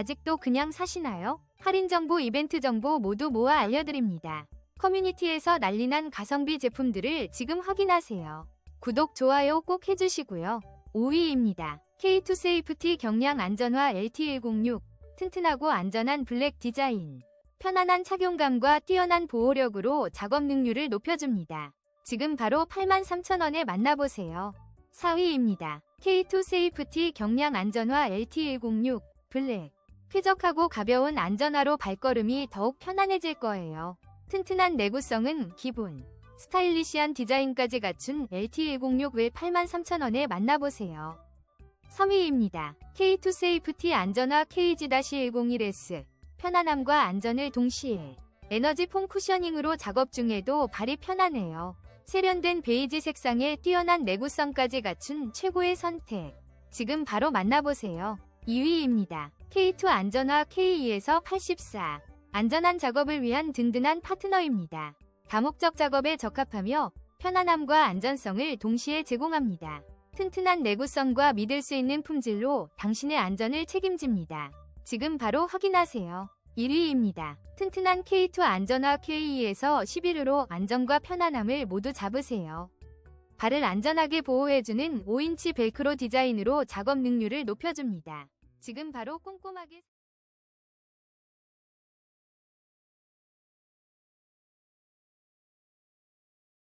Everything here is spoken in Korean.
아직도 그냥 사시나요? 할인 정보, 이벤트 정보 모두 모아 알려드립니다. 커뮤니티에서 난리난 가성비 제품들을 지금 확인하세요. 구독, 좋아요 꼭 해주시고요. 5위입니다. K2 세이프티 경량 안전화 LT106 튼튼하고 안전한 블랙 디자인 편안한 착용감과 뛰어난 보호력으로 작업 능률을 높여줍니다. 지금 바로 83,000원에 만나보세요. 4위입니다. K2 세이프티 경량 안전화 LT106 블랙 쾌적하고 가벼운 안전화로 발걸음이 더욱 편안해질 거예요. 튼튼한 내구성은 기본, 스타일리시한 디자인까지 갖춘 LT106을 83,000원에 만나보세요. 3위입니다. K2 세이프티 안전화 KG-101S 편안함과 안전을 동시에 에너지 폼 쿠셔닝으로 작업 중에도 발이 편하네요. 세련된 베이지 색상에 뛰어난 내구성까지 갖춘 최고의 선택. 지금 바로 만나보세요. 2위입니다. K2 안전화 K2에서 84. 안전한 작업을 위한 든든한 파트너입니다. 다목적 작업에 적합하며 편안함과 안전성을 동시에 제공합니다. 튼튼한 내구성과 믿을 수 있는 품질로 당신의 안전을 책임집니다. 지금 바로 확인하세요. 1위입니다. 튼튼한 K2 안전화 K2에서 11호로 안전과 편안함을 모두 잡으세요. 발을 안전하게 보호해주는 5인치 벨크로 디자인으로 작업 능률을 높여줍니다. 지금 바로 꼼꼼하게